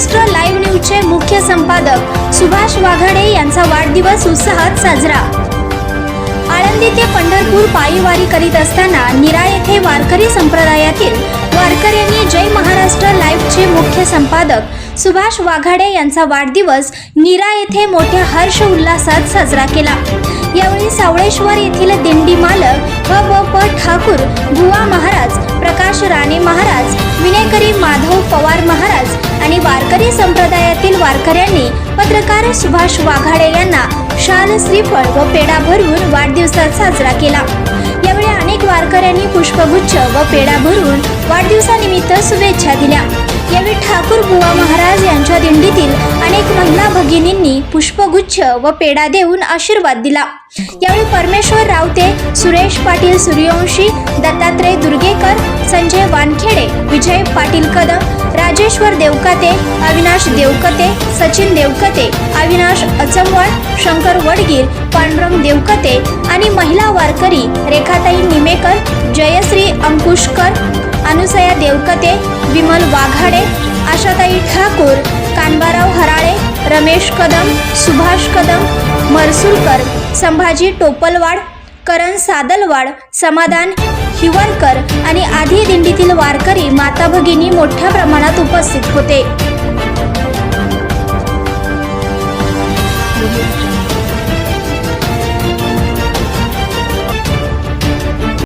Maharashtra live न्यूजचे मुख्य संपादक सुभाष वाघाडे यांचा वाढदिवस उत्साहात साजरा. आळंदी ते पंढरपूर पायी वारी करीत असताना निरा येथे वारकरी संप्रदायातील वारकऱ्यांनी जय महाराष्ट्र लाईव्हचे मुख्य संपादक सुभाष वाघाडे यांचा वाढदिवस निरा येथे मोठ्या हर्ष उल्हासात साजरा केला. यावेळी सावळेश्वर येथील दिंडी मालक व व प ठाकूर बुवा महाराज प्रकाश राणे महाराज विनेकरी माधव पवार महाराज आणि वारकरी संप्रदायातील वारकऱ्यांनी पत्रकार सुभाष वाघाडे यांना शाल श्रीफळ व पेढा भरून वाढदिवसात साजरा केला. यावेळी अनेक वारकऱ्यांनी पुष्पगुच्छ व पेढा भरून वाढदिवसानिमित्त शुभेच्छा दिल्या. यावेळी ठाकूर बुवा महाराज यांच्या दिंडीतील अनेक महिला भगिनींनी पुष्पगुच्छ व पेढा देऊन आशीर्वाद दिला. यावेळी परमेश्वर रावते सुरेश पाटील सूर्यवंशी दत्तात्रय दुर्गेकर संजय वानखेडे विजय पाटील कदम राजेश्वर देवकते अविनाश देवकते सचिन देवकते अविनाश अचमवाड शंकर वडगीर पांडुरंग देवकते आणि महिला वारकरी रेखाताई निमेकर जयश्री अंकुशकर अनुसया देवकते विमल वाघाडे आशाताई ठाकूर कानबाराव हराळे रमेश कदम सुभाष कदम मरसुलकर संभाजी टोपलवाड करण सादलवाड समाधान हिवणकर आणि आधी दिंडीतील वारकरी माता भगिनी मोठ्या प्रमाणात उपस्थित होते.